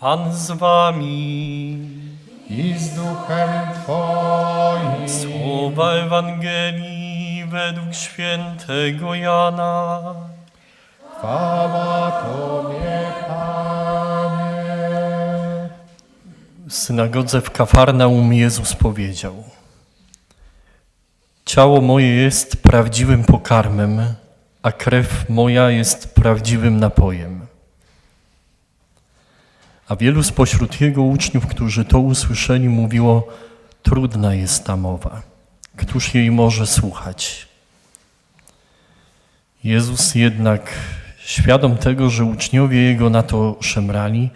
Pan z wami. i z duchem Twoim. Słowa Ewangelii według świętego Jana. Chwała Tobie, Panie. W synagodze w Kafarnaum Jezus powiedział: Ciało moje jest prawdziwym pokarmem, a krew moja jest prawdziwym napojem. A wielu spośród jego uczniów, którzy to usłyszeli, mówiło: Trudna jest ta mowa. Któż jej może słuchać? Jezus jednak, świadom tego, że uczniowie jego na to szemrali,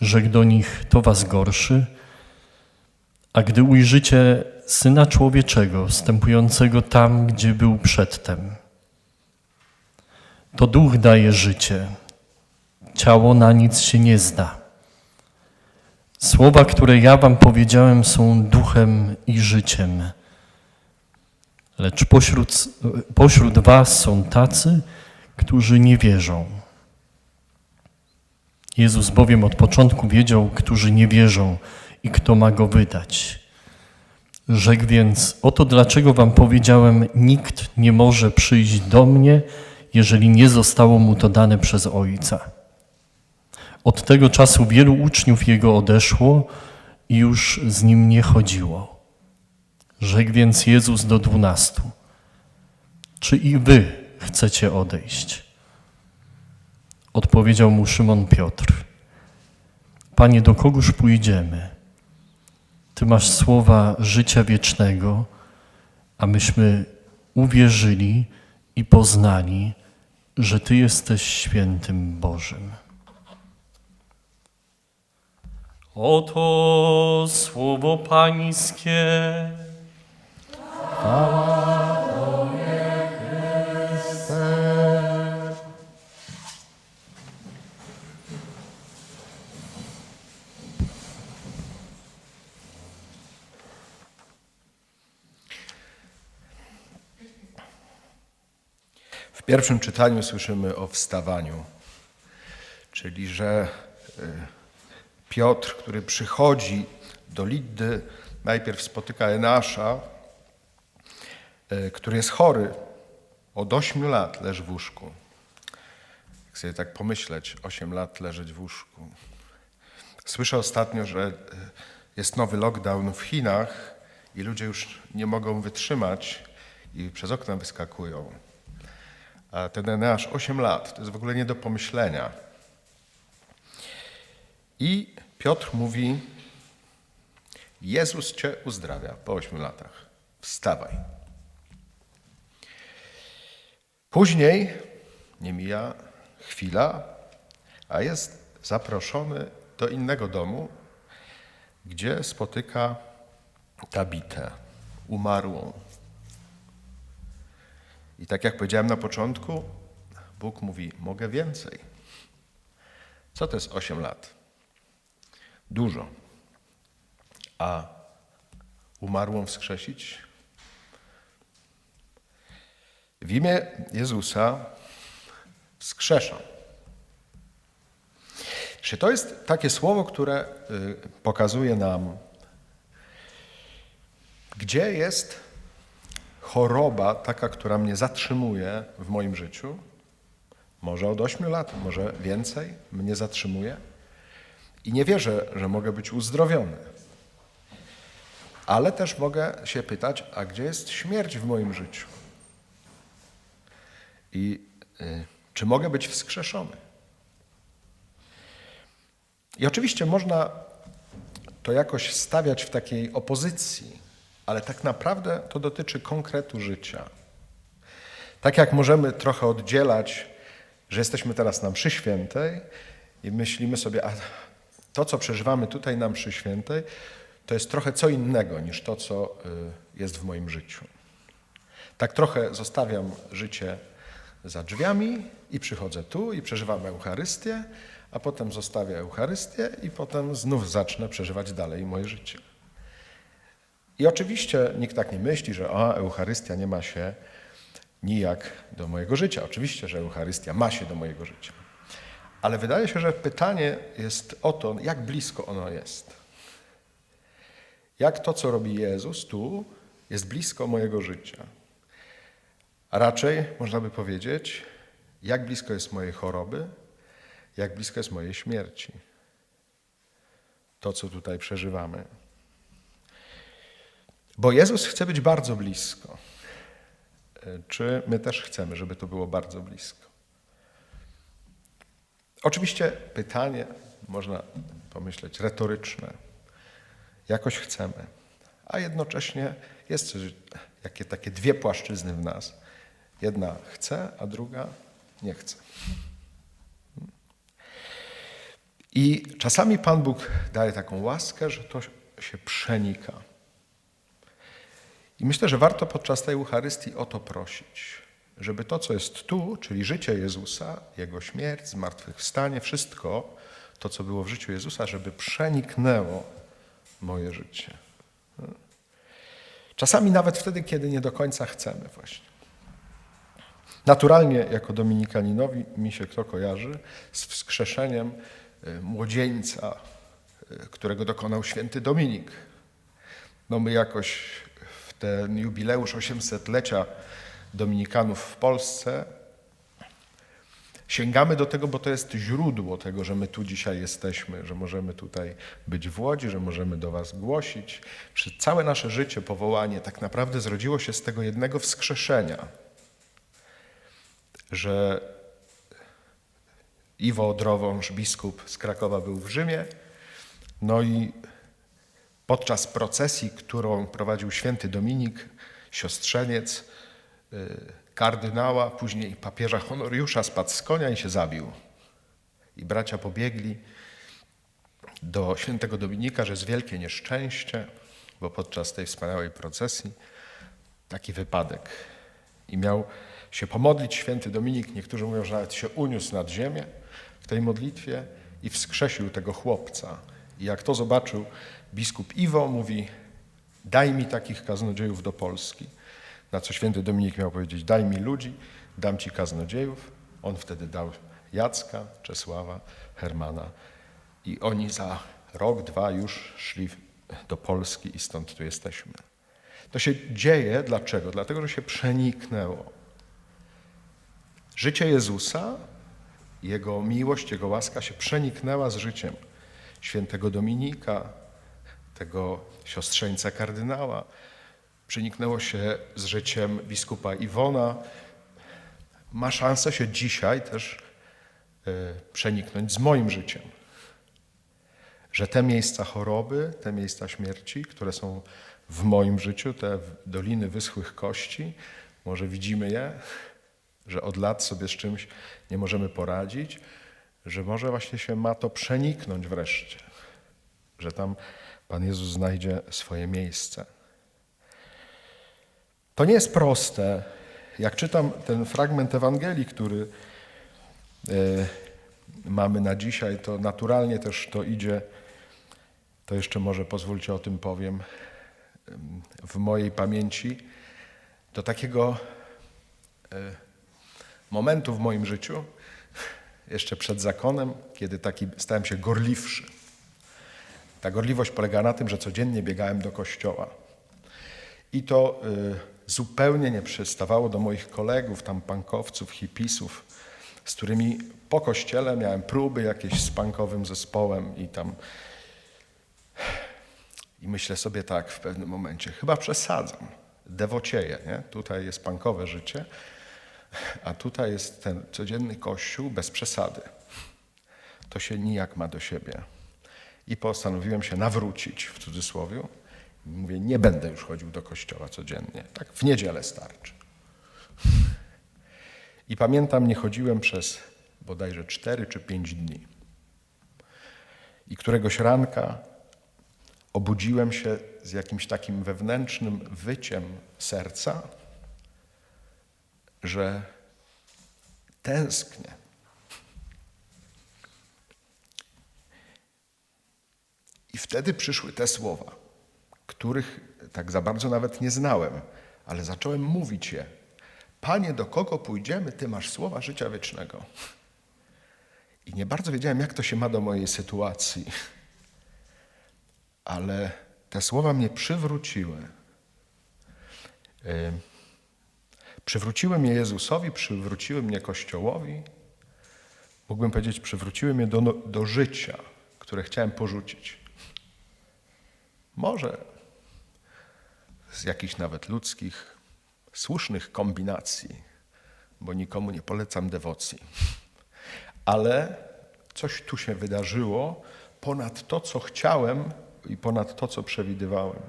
rzekł do nich: To was gorszy. A gdy ujrzycie syna człowieczego wstępującego tam, gdzie był przedtem, to duch daje życie, ciało na nic się nie zda. Słowa, które ja wam powiedziałem, są duchem i życiem. Lecz pośród, pośród was są tacy, którzy nie wierzą. Jezus bowiem od początku wiedział, którzy nie wierzą i kto ma go wydać. Rzekł więc: Oto dlaczego wam powiedziałem: Nikt nie może przyjść do mnie, jeżeli nie zostało mu to dane przez Ojca. Od tego czasu wielu uczniów jego odeszło i już z nim nie chodziło. Rzekł więc Jezus do dwunastu: Czy i wy chcecie odejść? Odpowiedział mu Szymon Piotr: Panie, do kogóż pójdziemy? Ty masz słowa życia wiecznego, a myśmy uwierzyli i poznali, że Ty jesteś świętym Bożym. Oto słowo Pańskie. W pierwszym czytaniu słyszymy o wstawaniu, czyli że y, Piotr, który przychodzi do Liddy, najpierw spotyka Enasza, y, który jest chory. Od ośmiu lat leży w łóżku. Jak sobie tak pomyśleć, osiem lat leżeć w łóżku. Słyszę ostatnio, że y, jest nowy lockdown w Chinach i ludzie już nie mogą wytrzymać i przez okna wyskakują. A ten Eneasz 8 lat, to jest w ogóle nie do pomyślenia. I Piotr mówi, Jezus cię uzdrawia po 8 latach. Wstawaj. Później nie mija chwila, a jest zaproszony do innego domu, gdzie spotyka Tabitę, umarłą. I tak jak powiedziałem na początku, Bóg mówi: Mogę więcej. Co to jest 8 lat? Dużo. A umarłą wskrzesić? W imię Jezusa wskrzeszam. Czy to jest takie słowo, które y, pokazuje nam, gdzie jest choroba, taka, która mnie zatrzymuje w moim życiu, może od 8 lat, może więcej, mnie zatrzymuje i nie wierzę, że mogę być uzdrowiony. Ale też mogę się pytać, a gdzie jest śmierć w moim życiu? I y, czy mogę być wskrzeszony? I oczywiście można to jakoś stawiać w takiej opozycji, ale tak naprawdę to dotyczy konkretu życia. Tak jak możemy trochę oddzielać, że jesteśmy teraz na mszy świętej i myślimy sobie, a to, co przeżywamy tutaj na mszy świętej, to jest trochę co innego niż to, co y, jest w moim życiu. Tak trochę zostawiam życie za drzwiami i przychodzę tu i przeżywam Eucharystię, a potem zostawię Eucharystię i potem znów zacznę przeżywać dalej moje życie. I oczywiście nikt tak nie myśli, że a, Eucharystia nie ma się nijak do mojego życia. Oczywiście, że Eucharystia ma się do mojego życia. Ale wydaje się, że pytanie jest o to, jak blisko ono jest. Jak to, co robi Jezus tu, jest blisko mojego życia. A raczej można by powiedzieć, jak blisko jest mojej choroby, jak blisko jest mojej śmierci. To, co tutaj przeżywamy. Bo Jezus chce być bardzo blisko. E, Czy my też chcemy, żeby to było bardzo blisko? Oczywiście pytanie, można pomyśleć, retoryczne. Jakoś chcemy, a jednocześnie jest jakie, takie dwie płaszczyzny w nas. Jedna chce, a druga nie chce. I czasami Pan Bóg daje taką łaskę, że to się przenika. I myślę, że warto podczas tej Eucharystii o to prosić, żeby to, co jest tu, czyli życie Jezusa, Jego śmierć, zmartwychwstanie, wszystko to, co było w życiu Jezusa, żeby przeniknęło moje życie. Czasami nawet wtedy, kiedy nie do końca chcemy właśnie. Naturalnie jako dominikaninowi mi się kto kojarzy z wskrzeszeniem y, młodzieńca, y, którego dokonał święty Dominik. No my jakoś w ten jubileusz 800-lecia dominikanów w Polsce sięgamy do tego, bo to jest źródło tego, że my tu dzisiaj jesteśmy, że możemy tutaj być w Łodzi, że możemy do Was głosić. Przez całe nasze życie, powołanie tak naprawdę zrodziło się z tego jednego wskrzeszenia, że Iwo Odrowąż, biskup z Krakowa był w Rzymie, no i podczas procesji, którą prowadził święty Dominik, siostrzeniec kardynała, później papieża Honoriusza spadł z konia i się zabił. I bracia pobiegli do świętego Dominika, że jest wielkie nieszczęście, bo podczas tej wspaniałej procesji taki wypadek. I miał się pomodlić święty Dominik, niektórzy mówią, że nawet się uniósł nad ziemię w tej modlitwie i wskrzesił tego chłopca. I jak to zobaczył biskup Iwo, mówi, daj mi takich kaznodziejów do Polski. Na co święty Dominik miał powiedzieć, daj mi ludzi, dam ci kaznodziejów. On wtedy dał Jacka, Czesława, Hermana i oni za rok, dwa już szli do Polski i stąd tu jesteśmy. To się dzieje, dlaczego? Dlatego, że się przeniknęło. Życie Jezusa, Jego miłość, Jego łaska się przeniknęła z życiem świętego Dominika, tego siostrzeńca kardynała, przeniknęło się z życiem biskupa Iwona. Ma szansę się dzisiaj też y, przeniknąć z moim życiem. Że te miejsca choroby, te miejsca śmierci, które są w moim życiu, te doliny wyschłych kości, może widzimy je, że od lat sobie z czymś nie możemy poradzić, że może właśnie się ma to przeniknąć wreszcie, że tam Pan Jezus znajdzie swoje miejsce. To nie jest proste. Jak czytam ten fragment Ewangelii, który e, mamy na dzisiaj, to naturalnie też to idzie, to jeszcze może pozwólcie o tym powiem, em, w mojej pamięci, do takiego e, momentu w moim życiu, jeszcze przed zakonem, kiedy taki stałem się gorliwszy. Ta gorliwość polega na tym, że codziennie biegałem do kościoła. I to y, zupełnie nie przystawało do moich kolegów, tam pankowców, hipisów, z którymi po kościele miałem próby jakieś z pankowym zespołem i tam. I myślę sobie tak w pewnym momencie, chyba przesadzam. Dewocieję, nie? Tutaj jest pankowe życie, a tutaj jest ten codzienny kościół bez przesady. To się nijak ma do siebie. I postanowiłem się nawrócić, w cudzysłowie. Mówię, nie będę już chodził do kościoła codziennie. Tak w niedzielę starczy. I pamiętam, nie chodziłem przez bodajże cztery czy pięć dni. I któregoś ranka obudziłem się z jakimś takim wewnętrznym wyciem serca, że tęsknię. I wtedy przyszły te słowa, których tak za bardzo nawet nie znałem, ale zacząłem mówić je. Panie, do kogo pójdziemy? Ty masz słowa życia wiecznego. I nie bardzo wiedziałem, jak to się ma do mojej sytuacji. Ale te słowa mnie przywróciły. Przywróciły mnie Jezusowi, przywróciły mnie Kościołowi. Mógłbym powiedzieć, przywróciły mnie do, do życia, które chciałem porzucić. Może z jakichś nawet ludzkich, słusznych kombinacji, bo nikomu nie polecam dewocji. Ale coś tu się wydarzyło ponad to, co chciałem i ponad to, co przewidywałem.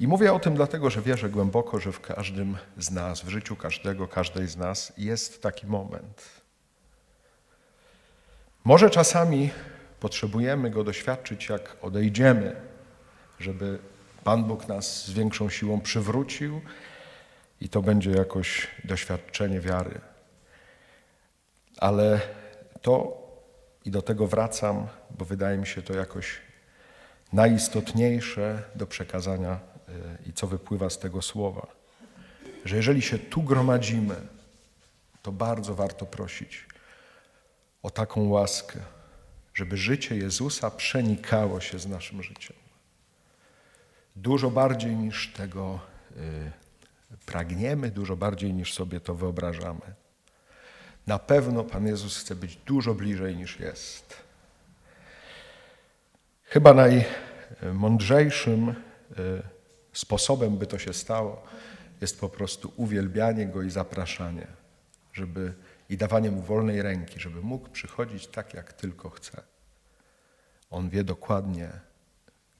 I mówię o tym dlatego, że wierzę głęboko, że w każdym z nas, w życiu każdego, każdej z nas jest taki moment. Może czasami potrzebujemy go doświadczyć, jak odejdziemy, żeby Pan Bóg nas z większą siłą przywrócił i to będzie jakoś doświadczenie wiary. Ale to i do tego wracam, bo wydaje mi się to jakoś najistotniejsze do przekazania y, i co wypływa z tego słowa. Że jeżeli się tu gromadzimy, to bardzo warto prosić o taką łaskę, żeby życie Jezusa przenikało się z naszym życiem. Dużo bardziej niż tego y, pragniemy, dużo bardziej niż sobie to wyobrażamy. Na pewno Pan Jezus chce być dużo bliżej niż jest. Chyba najmądrzejszym y, sposobem, by to się stało, jest po prostu uwielbianie Go i zapraszanie, żeby i dawanie Mu wolnej ręki, żeby mógł przychodzić tak, jak tylko chce. On wie dokładnie,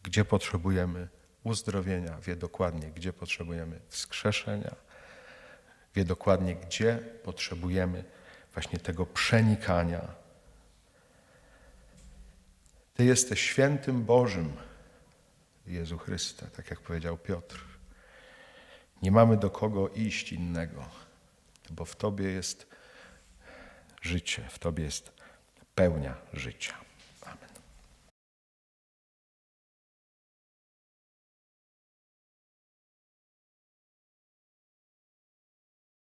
gdzie potrzebujemy uzdrowienia, wie dokładnie, gdzie potrzebujemy wskrzeszenia, wie dokładnie, gdzie potrzebujemy właśnie tego przenikania. Ty jesteś świętym Bożym, Jezu Chryste, tak jak powiedział Piotr. Nie mamy do kogo iść innego, bo w Tobie jest życie, w Tobie jest pełnia życia.